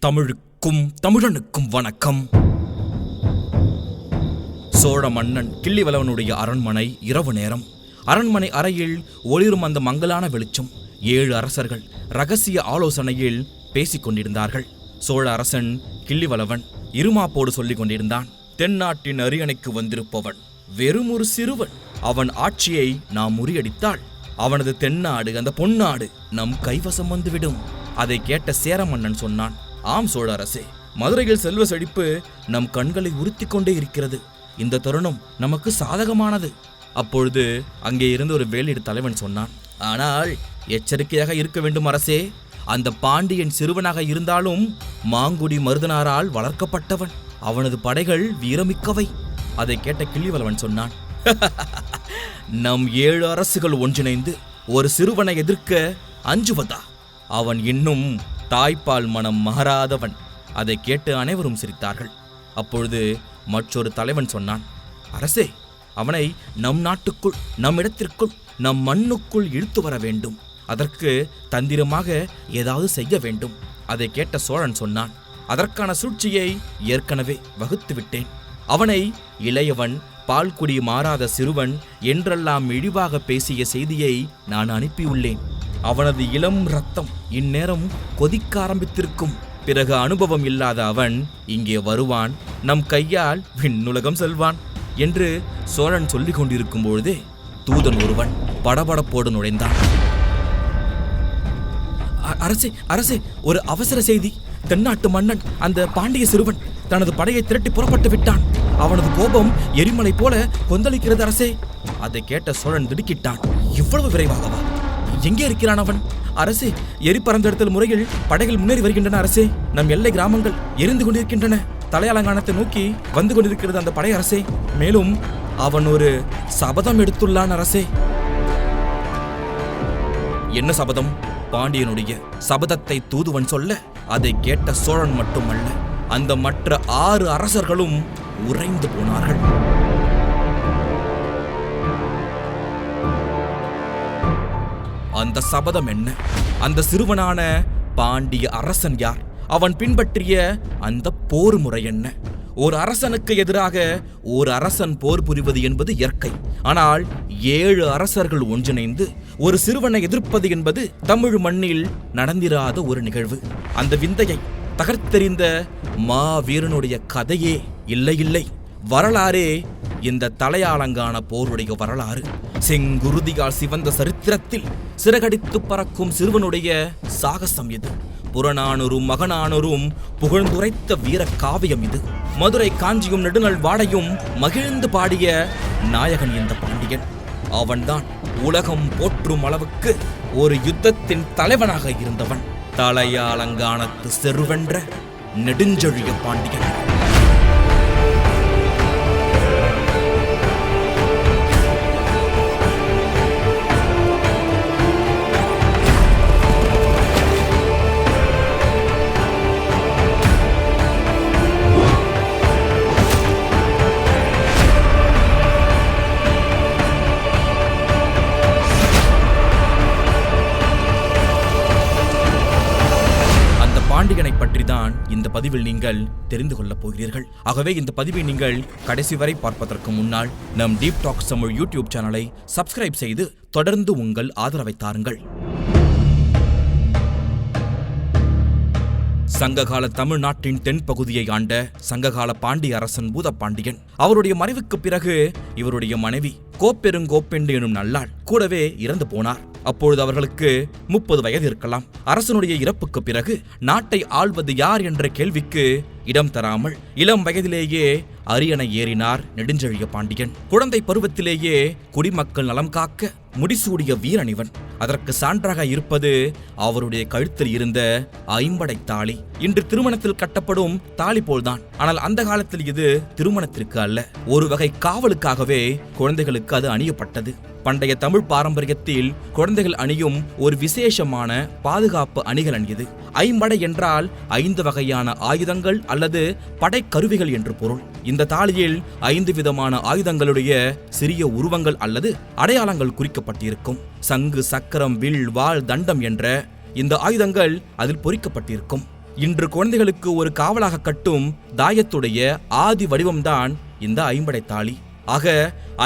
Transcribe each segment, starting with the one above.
தமிழுக்கும் தமிழனுக்கும் வணக்கம். சோழ மன்னன் கிள்ளிவளவனுடைய அரண்மனை இரவு நேரம். அரண்மனை அறையில் ஒளிரும் அந்த மங்கலான வெளிச்சம். ஏழு அரசர்கள் ரகசிய ஆலோசனையில் பேசிக் கொண்டிருந்தார்கள். சோழ அரசன் கிள்ளிவளவன் இருமாப்போடு சொல்லிக் கொண்டிருந்தான். தென்னாட்டின் அரியணைக்கு வந்திருப்பவன் வெறும் ஒரு சிறுவன். அவன் ஆட்சியை நாம் முறியடித்தால் அவனது தென்னாடு அந்த பொன்னாடு நம் கைவசம் வந்துவிடும். அதை கேட்ட சேர மன்னன் சொன்னான் ஆம் சோழ அரசே மதுரையில் செல்வ செழிப்பு நம் கண்களை உறுத்தி கொண்டே இருக்கிறது. இந்த தருணம் நமக்கு சாதகமானது. அப்பொழுது அங்கே இருந்து ஒரு வேலிடு தலைவன் சொன்னான் ஆனால் எச்சரிக்கையாக இருக்க வேண்டும் அரசே. அந்த பாண்டியன் சிறுவனாக இருந்தாலும் மாங்குடி மருதனாரால் வளர்க்கப்பட்டவன். அவனது படைகள் வீரமிக்கவை. அதை கேட்ட கிள்ளிவளவன் சொன்னான் நம் ஏழு அரசுகள் ஒன்றிணைந்து ஒரு சிறுவனை எதிர்க்க அஞ்சுவதா? அவன் இன்னும் தாய்ப்பால் மனம் மாறாதவன் அதை கேட்டு அனைவரும் சிரித்தார்கள். அப்பொழுது மற்றொரு தலைவன் சொன்னான் அரசே அவனை நம் நாட்டுக்குள் நம் இடத்திற்குள் நம் மண்ணுக்குள் இழுத்து வர வேண்டும். அதற்கு தந்திரமாக ஏதாவது செய்ய வேண்டும். அதை கேட்ட சோழன் சொன்னான் அதற்கான சூழ்ச்சியை ஏற்கனவே வகுத்து விட்டேன். அவனை இளையவன் பால்குடி மாறாத சிறுவன் என்றெல்லாம் இழிவாக பேசிய செய்தியை நான் அனுப்பியுள்ளேன். அவனது இளம் ரத்தம் இந்நேரம் கொதிக்க ஆரம்பித்திருக்கும். பிறகு அனுபவம் இல்லாத அவன் இங்கே வருவான் நம் கையால் விண்ணுலகம் செல்வான் என்று சோழன் சொல்லிக் கொண்டிருக்கும் பொழுதே தூதன் ஒருவன் படபடப்போடு நுழைந்தான். அ- அரசே அரசே ஒரு அவசர செய்தி. தென்னாட்டு மன்னன் அந்த பாண்டிய சிறுவன் தனது படையை திரட்டி புறப்பட்டு விட்டான். அவனது கோபம் எரிமலை போல கொந்தளிக்கிறது அரசே. அதை கேட்ட சோழன் திடுக்கிட்டான். இவ்வளவு விரைவாகவா? எங்கே இருக்கிறான் அவன்? அரசே எரி பறந்தெடுத்தல் முறையில் படைகள் முன்னேறி வருகின்றன அரசே. நம் எல்லை கிராமங்கள் எரிந்து கொண்டிருக்கின்றன. தலையாலங்கானத்தை நோக்கி வந்து கொண்டிருக்கிறது அந்த படை அரசே. மேலும் அவன் ஒரு சபதம் எடுத்துள்ளான் அரசே. என்ன சபதம்? பாண்டியனுடைய சபதத்தை தூதுவன் சொல்ல அதை கேட்ட சோழன் மட்டுமல்ல அந்த மற்ற ஆறு அரசர்களும் உறைந்து போனார்கள். அந்த சபதம் என்ன? அந்த சிறுவனான பாண்டிய அரசன் யார்? அவன் பின்பற்றிய அந்த போர் முறை என்ன? ஒரு அரசனுக்கு எதிராக ஒரு அரசன் போர் புரிவது என்பது இயற்கை. ஆனால் ஏழு அரசர்கள் ஒன்றிணைந்து ஒரு சிறுவனை எதிர்ப்பது என்பது தமிழ் மண்ணில் நடந்திராத ஒரு நிகழ்வு. அந்த விந்தையை தகர்த்தெறிந்த மாவீரனுடைய கதையே இல்லை இல்லை. வரலாறே இந்த தலையாலங்கான போருடைய வரலாறு. செங்குருதியால் சிவந்த சரித்திரத்தில் சிறகடித்து பறக்கும் சிறுவனுடைய சாகசம் இது புறநானூரும் மகனானூரும் புகழ்ந்துரைத்த வீர காவியம் இது மதுரை காஞ்சியும் நெடுநல் வாடையும் மகிழ்ந்து பாடிய நாயகன் இந்த பாண்டியன். அவன்தான் உலகம் போற்றும் அளவுக்கு ஒரு யுத்தத்தின் தலைவனாக இருந்தவன். தலையாலங்கானத்து செருவென்ற நெடுஞ்செழிய பாண்டியன். அந்த பற்றி தான் இந்த பதிவில் நீங்கள் தெரிந்து கொள்ளப் போகிறீர்கள். ஆகவே இந்த பதிவை நீங்கள் கடைசி வரை பார்ப்பதற்கு முன்னால் நம் டீப் டாக் தமிழ் யூடியூப் சேனலை சப்ஸ்கிரைப் செய்து தொடர்ந்து உங்கள் ஆதரவை தாருங்கள். சங்ககால தமிழ்நாட்டின் தென்பகுதியை ஆண்ட சங்ககால பாண்டிய அரசன் பூதப்பாண்டியன். அவருடைய மறைவுக்கு பிறகு இவருடைய மனைவி கோப்பெருங்கோப்பெண்டு எனும் நல்லாள் கூடவே இறந்து போனார். அப்பொழுது அவர்களுக்கு முப்பது வயது இருக்கலாம். அரசனுடைய இறப்புக்கு பிறகு நாட்டை ஆள்வது யார் என்ற கேள்விக்கு இடம் தராமல் இளம் வயதிலேயே அரியணை ஏறினார் நெடுஞ்செழிய பாண்டியன். குழந்தை பருவத்திலேயே குடிமக்கள் நலம் காக்க முடிசூடிய வீரன் இவன். அதற்கு சான்றாக இருப்பது அவருடைய கழுத்தில் இருந்த ஐம்படை தாலி. இன்று திருமணத்தில் கட்டப்படும் தாலி போல்தான். ஆனால் அந்த காலத்தில் இது திருமணத்திற்கு அல்ல. ஒரு வகை காவலுக்காகவே குழந்தைகளுக்கு அது அணியப்பட்டது. பண்டைய தமிழ் பாரம்பரியத்தில் குழந்தைகள் அணியும் ஒரு விசேஷமான பாதுகாப்பு அணிகலன் இது ஐம்படை என்றால் ஐந்து வகையான ஆயுதங்கள் அல்லது படைக்கருவிகள் என்று பொருள். இந்த தாளியில் ஐந்து விதமான ஆயுதங்களுடைய சிறிய உருவங்கள் அல்லது அடையாளங்கள் குறிக்கப்பட்டிருக்கும். சங்கு சக்கரம் வில் வாள் தண்டம் என்ற இந்த ஆயுதங்கள் அதில் பொறிக்கப்பட்டிருக்கும். இன்று குழந்தைகளுக்கு ஒரு காவலாக கட்டும் தாயத்துடைய ஆதி வடிவம்தான் இந்த ஐம்படை தாலி ஆக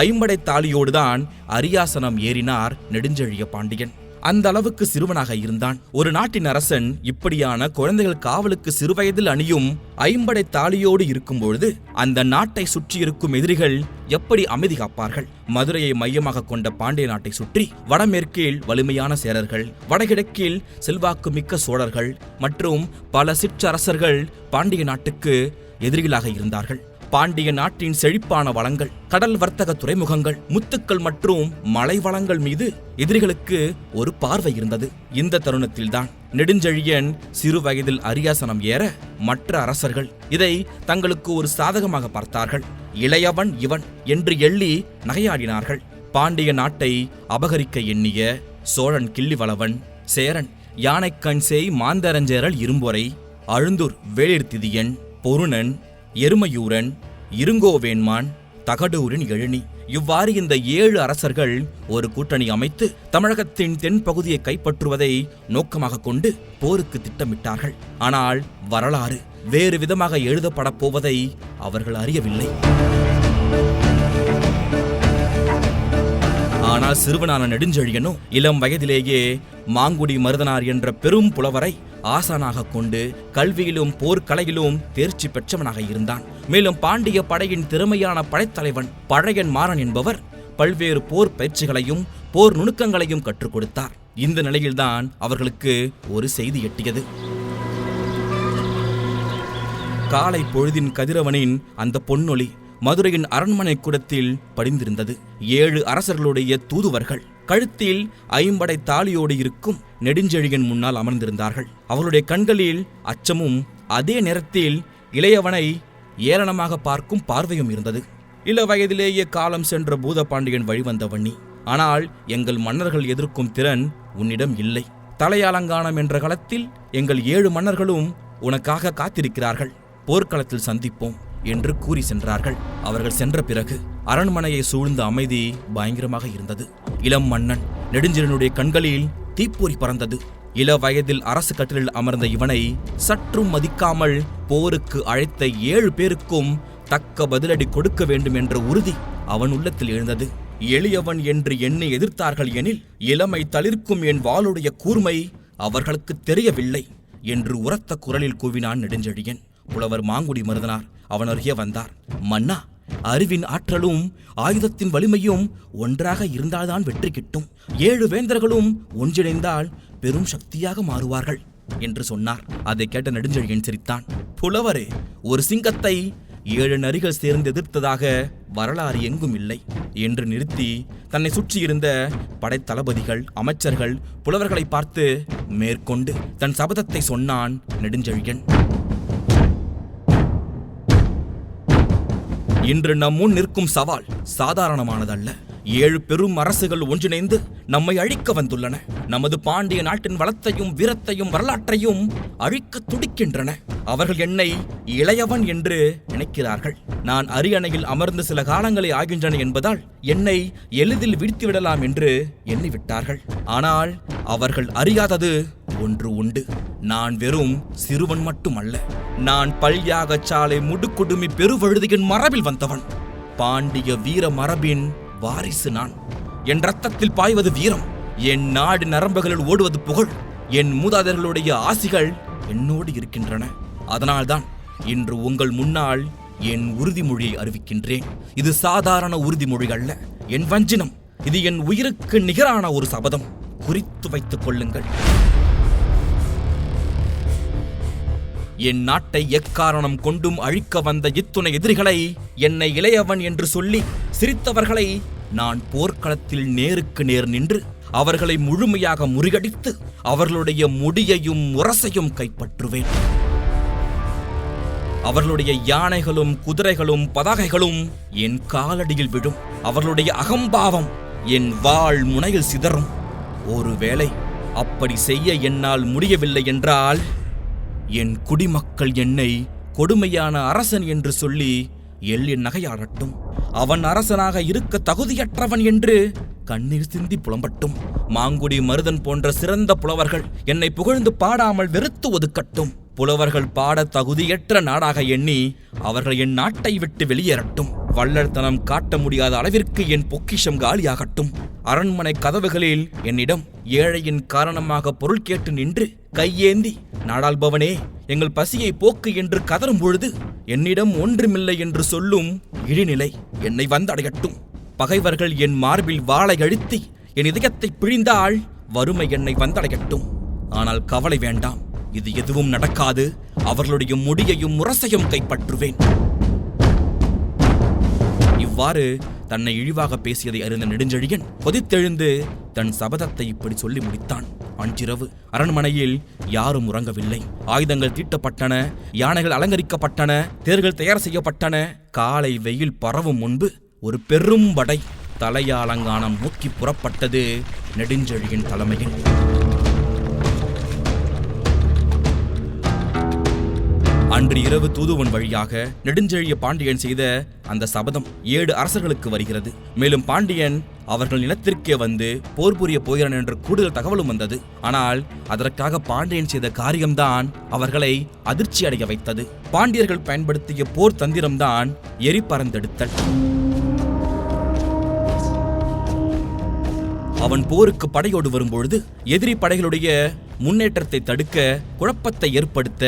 ஐம்படை தாலியோடுதான் அரியாசனம் ஏறினார் நெடுஞ்செழிய பாண்டியன். அந்த அளவுக்கு சிறுவனாக இருந்தான். ஒரு நாட்டின் அரசன் இப்படியான குழந்தைகள் காவலுக்கு சிறுவயதில் அணியும் ஐம்படை தாலியோடு இருக்கும்பொழுது அந்த நாட்டை சுற்றியிருக்கும் எதிரிகள் எப்படி அமைதி காப்பார்கள்? மதுரையை மையமாக கொண்ட பாண்டிய நாட்டை சுற்றி வடமேற்கில் வலிமையான சேரர்கள் வடகிழக்கில் செல்வாக்கு மிக்க சோழர்கள் மற்றும் பல சிற்றரசர்கள் பாண்டிய நாட்டுக்கு எதிரிகளாக இருந்தார்கள். பாண்டிய நாட்டின் செழிப்பான வளங்கள் கடல் வர்த்தக துறைமுகங்கள் முத்துக்கள் மற்றும் மலை வளங்கள் மீது எதிரிகளுக்கு ஒரு பார்வை இருந்தது. இந்த தருணத்தில்தான் நெடுஞ்செழியன் சிறு வயதில் அரியாசனம் ஏற மற்ற அரசர்கள் இதை தங்களுக்கு ஒரு சாதகமாக பார்த்தார்கள். இளையவன் இவன் என்று எள்ளி நகையாடினார்கள். பாண்டிய நாட்டை அபகரிக்க எண்ணிய சோழன் கிள்ளிவளவன் சேரன் யானைக்கண் செய் மாந்தரஞ்சேரல் இரும்பொறை அழுந்தூர் வேளிர்த்திதியன் பொருணன் எருமையூரன் இருங்கோவேன்மான் தகடூரின் எழுனி இவ்வாறு இந்த ஏழு அரசர்கள் ஒரு கூட்டணி அமைத்து தமிழகத்தின் தென்பகுதியை கைப்பற்றுவதை நோக்கமாக கொண்டு போருக்கு திட்டமிட்டார்கள். ஆனால் வரலாறு வேறு விதமாக எழுதப்படப் போவதை அவர்கள் அறியவில்லை. ஆனால் சிறுவனான நெடுஞ்செழியனோ இளம் வயதிலேயே மாங்குடி மருதனார் என்ற பெரும் புலவரை ஆசானாக கொண்டு கல்வியிலும் போர்க்கலையிலும் தேர்ச்சி பெற்றவனாக இருந்தான். மேலும் பாண்டிய படையின் திறமையான படைத்தலைவன் பழையன் மாறன் என்பவர் பல்வேறு போர் பயிற்சிகளையும் போர் நுணுக்கங்களையும் கற்றுக் கொடுத்தார். இந்த நிலையில்தான் அவர்களுக்கு ஒரு செய்தி எட்டியது. காலை பொழுதின் கதிரவனின் அந்த பொன்னொளி மதுரையின் அரண்மனை கூடத்தில் படிந்திருந்தது. ஏழு அரசர்களுடைய தூதுவர்கள் கழுத்தில் ஐம்படை தாலியோடு இருக்கும் நெடுஞ்செழியன் முன்னால் அமர்ந்திருந்தார்கள். அவளுடைய கண்களில் அச்சமும் அதே நேரத்தில் இளையவனை ஏளனமாக பார்க்கும் பார்வையும் இருந்தது. இள வயதிலேயே காலம் சென்ற பூதபாண்டியன் வழிவந்த வண்ணி ஆனால் எங்கள் மன்னர்கள் எதிர்க்கும் திறன் உன்னிடம் இல்லை. தலையாலங்கானம் என்ற களத்தில் எங்கள் ஏழு மன்னர்களும் உனக்காக காத்திருக்கிறார்கள். போர்க்களத்தில் சந்திப்போம். என்று கூறி சென்றார்கள். அவர்கள் சென்ற பிறகு அரண்மனையை சூழ்ந்த அமைதி பயங்கரமாக இருந்தது. இளம் மன்னன் நெடுஞ்செழியனுடைய கண்களில் தீப்பொறி பறந்தது. இள வயதில் அரசு கட்டிலில் அமர்ந்த இவனை சற்றும் மதிக்காமல் போருக்கு அழைத்த ஏழு பேருக்கும் தக்க பதிலடி கொடுக்க வேண்டும் என்ற உறுதி அவன் உள்ளத்தில் எழுந்தது. எளியவன் என்று என்னை எதிர்த்தார்கள் எனில் இளமை தளிர்க்கும் என் வாளுடைய கூர்மை அவர்களுக்கு தெரியவில்லை என்று உரத்த குரலில் கூவினான் நெடுஞ்செழியன். புலவர் மாங்குடி மருதனார். அவன் அருகே வந்தார். மன்னா அறிவின் ஆற்றலும் ஆயுதத்தின் வலிமையும் ஒன்றாக இருந்தால்தான் வெற்றி கிட்டும். ஏழு வேந்தர்களும் ஒன்றிணைந்தால் பெரும் சக்தியாக மாறுவார்கள் என்று சொன்னார். அதை கேட்ட நெடுஞ்செழியன் சிரித்தான். புலவரே ஒரு சிங்கத்தை ஏழு நரிகள் சேர்ந்து எதிர்த்ததாக வரலாறு எங்கும் இல்லை என்று நிறுத்தி தன்னை சுற்றியிருந்த படைத்தளபதிகள் அமைச்சர்கள் புலவர்களை பார்த்து மேற்கொண்டு தன் சபதத்தை சொன்னான் நெடுஞ்செழியன். இன்று நம் முன் நிற்கும் சவால் சாதாரணமானதல்ல. ஏழு பெரும் அரசுகள் ஒன்றிணைந்து நம்மை அழிக்க வந்துள்ளன. நமது பாண்டிய நாட்டின் வளத்தையும் வீரத்தையும் வரலாற்றையும் அழிக்க துடிக்கின்றன. அவர்கள் என்னை இளையவன் என்று நினைக்கிறார்கள். நான் அரியணையில் அமர்ந்து சில காலங்களே ஆகின்றன என்பதால் என்னை எளிதில் வீழ்த்தி விடலாம் என்று எண்ணிவிட்டார்கள். ஆனால் அவர்கள் அறியாதது ஒன்று உண்டு. நான் வெறும் சிறுவன் மட்டுமல்ல. நான் பல்யாகச் சாலை முடுக்குடுமி பெருவழுதியின் மரபில் வந்தவன். பாண்டிய வீர மரபின் வாரிசு நான். என் ரத்தத்தில் பாய்வது வீரம். என் நாடு நரம்புகளில் ஓடுவது புகழ். என் மூதாதர்களுடைய ஆசிகள் என்னோடு இருக்கின்றன. அதனால்தான் இன்று உங்கள் முன்னால் என் உறுதிமொழியை அறிவிக்கின்றேன். இது சாதாரண உறுதிமொழி அல்ல. என் வஞ்சினம். இது என் உயிருக்கு நிகரான ஒரு சபதம். குறித்து வைத்துக் கொள்ளுங்கள். என் நாட்டை எக்காரணம் கொண்டும் அழிக்க வந்த இத்துணை எதிரிகளை என்னை இளையவன் என்று சொல்லி சிரித்தவர்களை நான் போர்க்களத்தில் நேருக்கு நேர் நின்று அவர்களை முழுமையாக முறியடித்து அவர்களுடைய முடியையும் முரசையும் கைப்பற்றுவேன். அவர்களுடைய யானைகளும் குதிரைகளும் பதாகைகளும் என் காலடியில் விழும். அவர்களுடைய அகம்பாவம் என் வாள் முனையில் சிதறும். ஒருவேளை அப்படி செய்ய என்னால் முடியவில்லை என்றால் என் குடிமக்கள் என்னை கொடுமையான அரசன் என்று சொல்லி எள்ளி நகையாடட்டும். அவன் அரசனாக இருக்க தகுதியற்றவன் என்று கண்ணீர் சிந்தி புலம்பட்டும். மாங்குடி மருதன் போன்ற சிறந்த புலவர்கள் என்னை புகழ்ந்து பாடாமல் வெறுத்து ஒதுக்கட்டும். புலவர்கள் பாட தகுதியற்ற நாடாக எண்ணி அவர்கள் என் நாட்டை விட்டு வெளியேறட்டும். வள்ளல்தனம் காட்ட முடியாத அளவிற்கு என் பொக்கிஷம் காலியாகட்டும். அரண்மனை கதவுகளில் என்னிடம் ஏழையின் காரணமாக பொருள் கேட்டு நின்று கையேந்தி நாடாள்பவனே எங்கள் பசியை போக்கு என்று கதறும் பொழுது என்னிடம் ஒன்றுமில்லை என்று சொல்லும் இழிநிலை என்னை வந்தடையட்டும். பகைவர்கள் என் மார்பில் வாளை அழுத்தி என் இதயத்தை பிழிந்தால் வறுமை என்னை வந்தடையட்டும். ஆனால் கவலை வேண்டாம் இது எதுவும் நடக்காது. அவர்களுடைய முடியையும் முரசையும் கைப்பற்றுவேன். அவ்வாறு தன்னை இழிவாக பேசியதை அறிந்த நெடுஞ்செழியன் கொதித்தெழுந்து தன் சபதத்தை இப்படி சொல்லி முடித்தான். அன்றிரவு அரண்மனையில் யாரும் உறங்கவில்லை. ஆயுதங்கள் தீட்டப்பட்டன யானைகள் அலங்கரிக்கப்பட்டன தேர்கள் தயார் செய்யப்பட்டன. காலை வெயில் பரவும் முன்பு ஒரு பெரும் படை தலையாலங்கானம் நோக்கி புறப்பட்டது நெடுஞ்செழியின் தலைமையில். அன்று இரவு தூதுவன் வழியாக நெடுஞ்செழிய பாண்டியன் செய்த அந்த சபதம் ஏழு அரசர்களுக்கு வருகிறது. மேலும் பாண்டியன் அவர்கள் நிலத்திற்கே வந்து போர் புரிய போகிறான் என்ற கூடுதல் தகவலும் வந்தது. ஆனால் அதற்காக பாண்டியன் செய்த காரியம்தான் அவர்களை அதிர்ச்சி அடைய வைத்தது. பாண்டியர்கள் பயன்படுத்திய போர் தந்திரம்தான் எரிபறந்தெடுத்தல் அவன் போருக்கு படையோடு வரும்பொழுது எதிரி படைகளுடைய முன்னேற்றத்தை தடுக்க குழப்பத்தை ஏற்படுத்த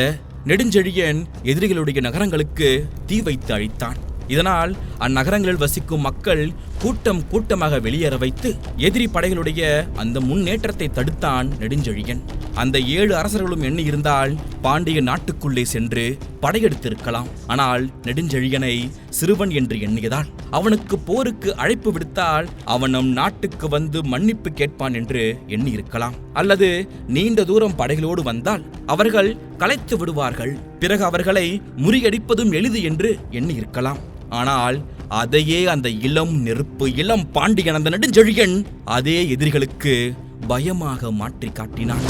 நெடுஞ்செழியன் எதிரிகளுடைய நகரங்களுக்கு தீ வைத்து அழித்தான். இதனால் அந்நகரங்களில் வசிக்கும் மக்கள் கூட்டம் கூட்டமாக வெளியேற வைத்து எதிரி படைகளுடைய அந்த முன்னேற்றத்தை தடுத்தான் நெடுஞ்செழியன். அந்த ஏழு அரசர்களும் எண்ணி இருந்தால் பாண்டிய நாட்டுக்குள்ளே சென்று படையெடுத்திருக்கலாம். ஆனால் நெடுஞ்செழியனை சிறுவன் என்று எண்ணியதால் அவனுக்கு போருக்கு அழைப்பு விடுத்தால் அவன் நம் நாட்டுக்கு வந்து மன்னிப்பு கேட்பான் என்று எண்ணியிருக்கலாம். அல்லது நீண்ட தூரம் படைகளோடு வந்தால் அவர்கள் கலைத்து விடுவார்கள். பிறகு அவர்களை முறியடிப்பதும் எளிது என்று எண்ணியிருக்கலாம். ஆனால் அதையே அந்த இளம் நெருப்பு இளம் பாண்டியன் அந்த நெடுஞ்செழியன் அதே எதிரிகளுக்கு பயமாக மாற்றி காட்டினான்.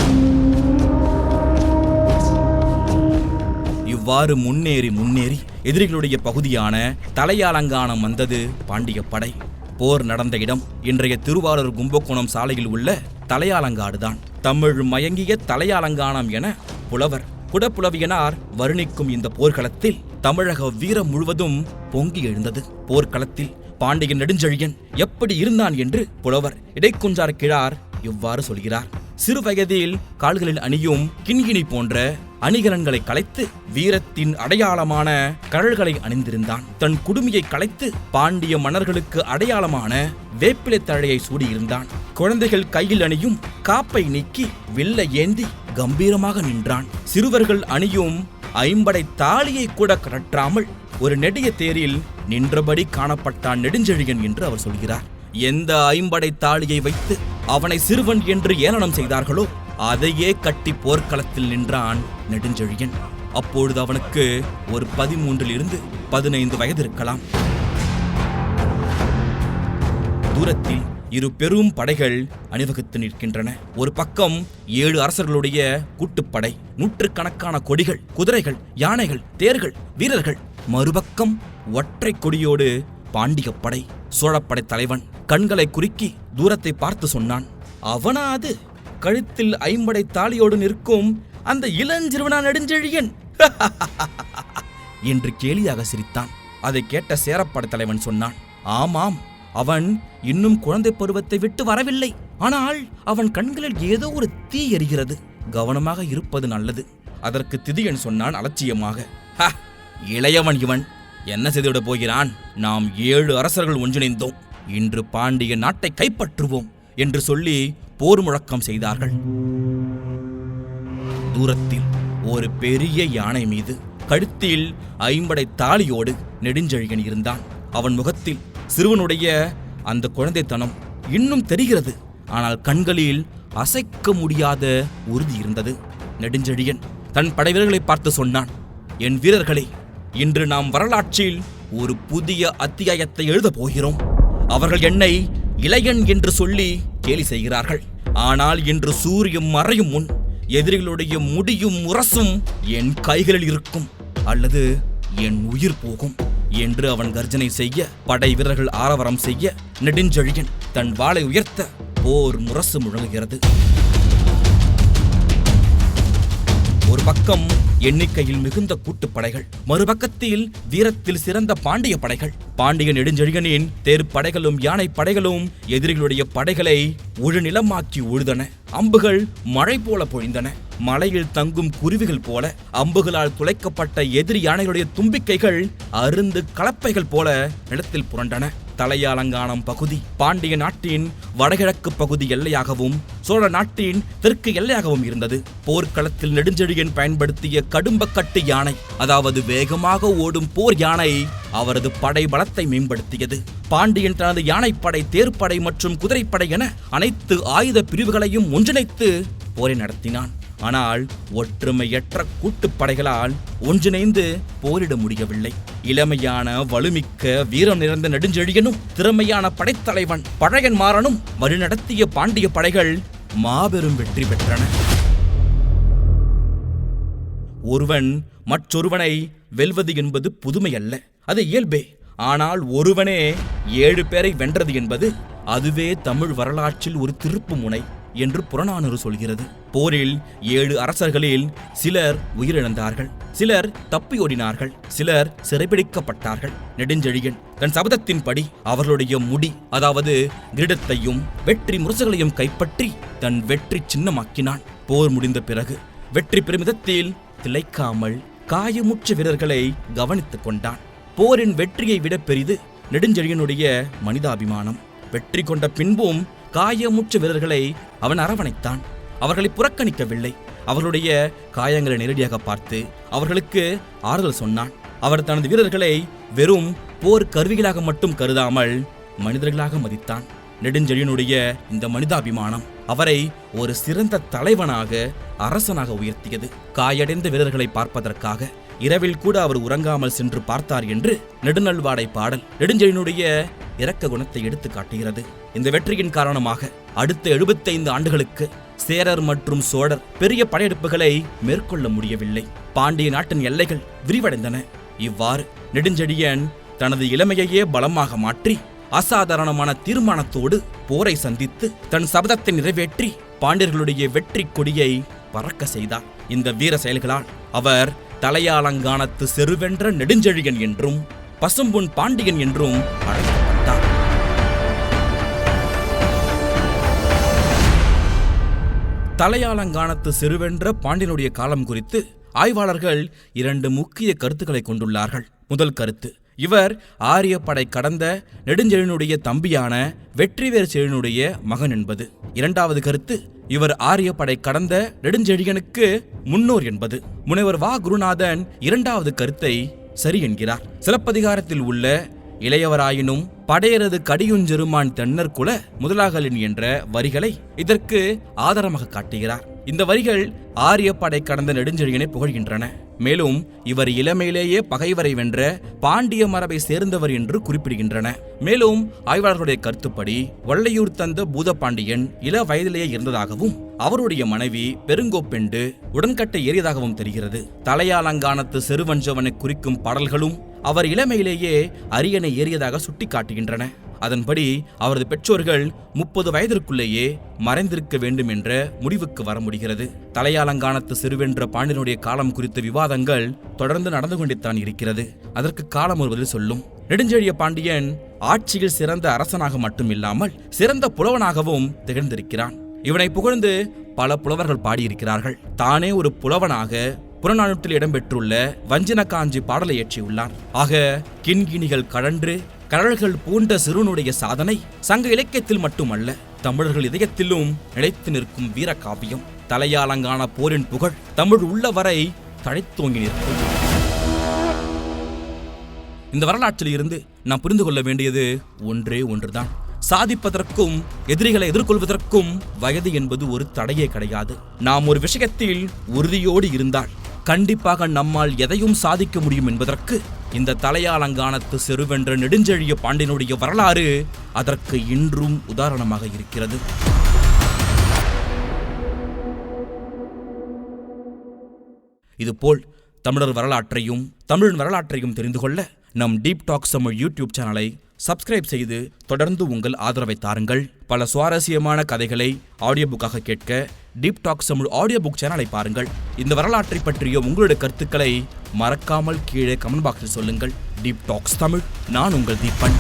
இவ்வாறு முன்னேறி முன்னேறி எதிரிகளுடைய பகுதியான தலையாலங்கானம் வந்தது பாண்டிய படை போர் நடந்த இடம் இன்றைய திருவாரூர் கும்பகோணம் சாலையில் உள்ள தலையாலங்காடுதான் தமிழ் மயங்கிய தலையாலங்கானம் என புலவர் குடப்புலவியனார் வர்ணிக்கும் இந்த போர்க்களத்தில் தமிழக வீரம் முழுவதும் பொங்கி எழுந்தது. போர்க்களத்தில் பாண்டியன் நெடுஞ்செழியன் எப்படி இருந்தான் என்று புலவர் இடைக்குஞ்சார் கிழார் இவ்வாறு சொல்கிறார். சிறு வயதில் கால்களில் அணியும் கிண்கிணி போன்ற அணிகலன்களை கலைத்து வீரத்தின் அடையாளமான கழல்களை அணிந்திருந்தான். தன் குடுமியை கலைத்து பாண்டிய மன்னர்களுக்கு அடையாளமான வேப்பிலை தழையை சூடியிருந்தான். குழந்தைகள் கையில் அணியும் காப்பை நீக்கி வில்லை ஏந்தி கம்பீரமாக நின்றான். சிறுவர்கள் அணியும் ஐம்படை தாலியை கூட கழற்றாமல் ஒரு நெடிய தேரில் நின்றபடி காணப்பட்டான் நெடுஞ்செழியன் என்று அவர் சொல்கிறார். எந்த ஐம்படை தாலியை வைத்து அவனை சிறுவன் என்று ஏளனம் செய்தார்களோ அதையே கட்டி போர்க்களத்தில் நின்றான் நெடுஞ்செழியன். அப்பொழுது அவனுக்கு ஒரு பதிமூன்றில் இருந்து பதினைந்து வயது இருக்கலாம். தூரத்தில் இரு பெரும் படைகள் அணிவகுத்து நிற்கின்றன. ஒரு பக்கம் ஏழு அரசர்களுடைய கூட்டுப்படை நூற்றுக்கணக்கான கொடிகள் குதிரைகள் யானைகள் தேர்கள் வீரர்கள். மறுபக்கம் ஒற்றை கொடியோடு பாண்டிய படை சோழப்படை தலைவன் கண்களை குறுக்கி தூரத்தை பார்த்து சொன்னான். அவனா அது? கழுத்தில் ஐம்படை தாலியோடு நிற்கும் அந்த இளஞ்சிறுவனா நெடுஞ்செழியன்? என்று கேலியாக சிரித்தான். அதை கேட்ட சேரப்படை தலைவன் சொன்னான் ஆமாம் அவன் இன்னும் குழந்தை பருவத்தை விட்டு வரவில்லை. ஆனால் அவன் கண்களில் ஏதோ ஒரு தீ எரிகிறது. கவனமாக இருப்பது நல்லது. அதற்கு திதியன் சொன்னான் அலட்சியமாக இளையவன் இவன். என்ன செய்துவிடப் போகிறான்? நாம் ஏழு அரசர்கள் ஒன்றிணைந்தோம். இன்று பாண்டிய நாட்டை கைப்பற்றுவோம் என்று சொல்லி போர் முழக்கம் செய்தார்கள். தூரத்தில் ஒரு பெரிய யானை மீது கழுத்தில் ஐம்படை தாலியோடு நெடுஞ்செழியன் இருந்தான். அவன் முகத்தில் சிறுவனுடைய அந்த குழந்தைத்தனம் இன்னும் தெரிகிறது. ஆனால் கண்களில் அசைக்க முடியாத உறுதி இருந்தது. நெடுஞ்செழியன் தன் படைவீரர்களை பார்த்து சொன்னான் என் வீரர்களே இன்று நாம் வரலாற்றில் ஒரு புதிய அத்தியாயத்தை எழுதப் போகிறோம் அவர்கள் என்னை இளையன் என்று சொல்லி கேலி செய்கிறார்கள். ஆனால் இன்று சூரியன் மறையும் முன் எதிரிகளுடைய முடியும் முரசும் என் கைகளில் இருக்கும் அல்லது என் உயிர் போகும் என்று அவன் கர்ஜனை செய்ய படை வீரர்கள் ஆரவரம் செய்ய நெடுஞ்செழியன் தன் வாளை உயர்த்த போர் முரசு முழங்குகிறது. ஒரு பக்கம் எண்ணிக்கையில் மிகுந்த கூட்டுப்படைகள் மறுபக்கத்தில் வீரத்தில் சிறந்த பாண்டிய படைகள். பாண்டிய நெடுஞ்செழியனின் தேர் படைகளும் யானை படைகளும் எதிரிகளுடைய படைகளை உழுநிலமாக்கி உழுதன. அம்புகள் மழை போல பொழிந்தன. மலையில் தங்கும் குருவிகள் போல அம்புகளால் துளைக்கப்பட்ட எதிரி யானைகளுடைய தும்பிக்கைகள் அருந்து கலப்பைகள் போல நிலத்தில் புரண்டன. தலையாலங்கானம் பகுதி பாண்டிய நாட்டின் வடகிழக்கு பகுதி எல்லையாகவும் சோழ நாட்டின் தெற்கு எல்லையாகவும் இருந்தது. போர்க்களத்தில் நெடுஞ்செழியன் பயன்படுத்திய கடும்பக்கட்டு யானை அதாவது வேகமாக ஓடும் போர் யானை அவரது படை பலத்தை மேம்படுத்தியது. பாண்டியன் தனது யானைப்படை தேர்ப்படை மற்றும் குதிரைப்படை என அனைத்து ஆயுத பிரிவுகளையும் ஒன்றிணைத்து போரை நடத்தினான். ஆனால் ஒற்றுமையற்ற கூட்டுப்படைகளால் ஒன்றிணைந்து போரிட முடியவில்லை. இளமையான வலுமிக்க வீரம் நிறைந்த நெடுஞ்செழியனும் திறமையான படைத்தலைவன் பழையன் மாறனும் வழிநடத்திய பாண்டிய படைகள் மாபெரும் வெற்றி பெற்றன. ஒருவன் மற்றொருவனை வெல்வது என்பது புதுமை அல்ல அது இயல்பே. ஆனால் ஒருவனே ஏழு பேரை வென்றது என்பது அதுவே தமிழ் வரலாற்றில் ஒரு திருப்பு முனை. என்று புறநானூறு சொல்கிறது. போரில் ஏழு அரசர்களில் சிலர் உயிரிழந்தார்கள். சிலர் தப்பியோடினார்கள் சிலர் சிறைபிடிக்கப்பட்டார்கள். நெடுஞ்செழியன் தன் சபதத்தின்படி அவர்களுடைய முடி அதாவது கிரீடத்தையும் வெற்றி முரசுகளையும் கைப்பற்றி தன் வெற்றி சின்னமாக்கினான். போர் முடிந்த பிறகு வெற்றி பெருமிதத்தில் திளைக்காமல் காயமுற்ற வீரர்களை கவனித்துக் கொண்டான். போரின் வெற்றியை விட பெரிது நெடுஞ்செழியனுடைய மனிதாபிமானம். வெற்றி கொண்ட பின்பும் காயமுற்ற வீரர்களை அவன் அரவணைத்தான். அவர்களை புறக்கணிக்கவில்லை. அவர்களுடைய காயங்களை நேரடியாக பார்த்து அவர்களுக்கு ஆறுதல் சொன்னான். அவர் தனது வீரர்களை வெறும் போர் கருவிகளாக மட்டும் கருதாமல் மனிதர்களாக மதித்தான். நெடுஞ்செழியனுடைய இந்த மனிதாபிமானம் அவரை ஒரு சிறந்த தலைவனாக அரசனாக உயர்த்தியது. காயடைந்த வீரர்களை பார்ப்பதற்காக இரவில் கூட அவர் உறங்காமல் சென்று பார்த்தார் என்று நெடுநல்வாடை பாடல் நெடுஞ்செழியனுடைய இரக்க குணத்தை எடுத்து காட்டுகிறது. இந்த வெற்றியின் காரணமாக அடுத்த எழுபத்தைந்து ஆண்டுகளுக்கு சேரர் மற்றும் சோழர் பெரிய படையெடுப்புகளை மேற்கொள்ள முடியவில்லை. பாண்டிய நாட்டின் எல்லைகள் விரிவடைந்தன. இவ்வாறு நெடுஞ்செழியன் தனது இளமையையே பலமாக மாற்றி அசாதாரணமான தீர்மானத்தோடு போரை சந்தித்து தன் சபதத்தை நிறைவேற்றி பாண்டியர்களுடைய வெற்றி கொடியை பறக்க செய்தார். இந்த வீர செயல்களால் அவர் தலையாலங்கானத்து செருவென்ற நெடுஞ்செழியன் என்றும் பசும்பொன் பாண்டியன் என்றும் அழைக்கப்பட்டார் தலையாலங்கானத்து செருவென்ற பாண்டியனுடைய காலம் குறித்து ஆய்வாளர்கள் இரண்டு முக்கிய கருத்துக்களை கொண்டுள்ளார்கள். முதல் கருத்து இவர் ஆரியப்படை கடந்த நெடுஞ்செழியனுடைய தம்பியான வெற்றிவேறு செழியனுடைய மகன் என்பது. இரண்டாவது கருத்து இவர் ஆரியப்படை கடந்த நெடுஞ்செழியனுக்கு முன்னோர் என்பது. முனைவர் வா. குருநாதன் இரண்டாவது கருத்தை சரி என்கிறார். சிலப்பதிகாரத்தில் உள்ள இளையவராயினும் படையரது கடியுஞ்செருமான் தென்னர் குல முதலாகலின் என்ற வரிகளை இதற்கு ஆதாரமாக காட்டுகிறார். இந்த வரிகள் ஆரியப்படை கடந்த நெடுஞ்செழியனை புகழ்கின்றன. மேலும் இவர் இளமையிலேயே பகைவரை வென்ற பாண்டிய மரபை சேர்ந்தவர் என்று குறிப்பிடுகின்றன. மேலும் ஆய்வாளர்களுடைய கருத்துப்படி வள்ளையூர் தந்த பூதபாண்டியன் இள வயதிலேயே இருந்ததாகவும் அவருடைய மனைவி பெருங்கோப்பெண்டு உடன்கட்டை ஏறியதாகவும் தெரிகிறது. தலையாலங்கானத்து செருவஞ்சவனை குறிக்கும் பாடல்களும் அவர் இளமையிலேயே அரியணை ஏறியதாக சுட்டிக்காட்டுகின்றன. அதன்படி அவரது பெற்றோர்கள் முப்பது வயதிற்குள்ளேயே மறைந்திருக்க வேண்டும் என்ற முடிவுக்கு வர முடிகிறது. தலையாலங்கானத்து சிறுவென்ற பாண்டியனுடைய காலம் குறித்த விவாதங்கள் தொடர்ந்து நடந்து கொண்டுத்தான் இருக்கிறது. அதற்கு காலம் ஒரு பதில் சொல்லும். நெடுஞ்செழிய பாண்டியன் ஆட்சியில் சிறந்த அரசனாக மட்டுமில்லாமல் சிறந்த புலவனாகவும் திகழ்ந்திருக்கிறான். இவனை புகழ்ந்து பல புலவர்கள் பாடியிருக்கிறார்கள். தானே ஒரு புலவனாக புறநானூற்றில் இடம்பெற்றுள்ள வஞ்சன காஞ்சி பாடலை இயற்றியுள்ளார். ஆக கிண்கிணிகள் கழன்று கடல்கள் பூண்ட சிறுவனுடைய சாதனை சங்க இலக்கியத்தில் மட்டுமல்ல தமிழர்கள் இதயத்திலும் நிலைத்து நிற்கும் வீர காவியம். தலையாலங்கான போரின் புகழ் தமிழ் உள்ளவரை தழைத்தோங்கி நிற்கும். இந்த வரலாற்றில் இருந்து நாம் புரிந்து கொள்ள வேண்டியது ஒன்றே ஒன்றுதான். சாதிப்பதற்கும் எதிரிகளை எதிர்கொள்வதற்கும் வயது என்பது ஒரு தடையே கிடையாது. நாம் ஒரு விஷயத்தில் உறுதியோடு இருந்தால் கண்டிப்பாக நம்மால் எதையும் சாதிக்க முடியும் என்பதற்கு இந்த தலையாலங்கானத்து செருவென்ற நெடுஞ்செழிய பாண்டியனுடைய வரலாறு அதற்கு இன்றும் உதாரணமாக இருக்கிறது. இதுபோல் தமிழர் வரலாற்றையும் தமிழ் வரலாற்றையும் தெரிந்து கொள்ள நம் டீப் டாக்ஸ் தமிழ் யூடியூப் சேனலை சப்ஸ்கிரைப் செய்து தொடர்ந்து உங்கள் ஆதரவை தாருங்கள். பல சுவாரஸ்யமான கதைகளை ஆடியோ புக்காக கேட்க deep talks Tamil audio book சேனலை பாருங்கள். இந்த வரலாற்றை பற்றிய உங்களுடைய கருத்துக்களை மறக்காமல் கீழே கமெண்ட் பாக்ஸில் சொல்லுங்கள். டீப் டாக்ஸ் தமிழ் நான் உங்கள் தீபன்.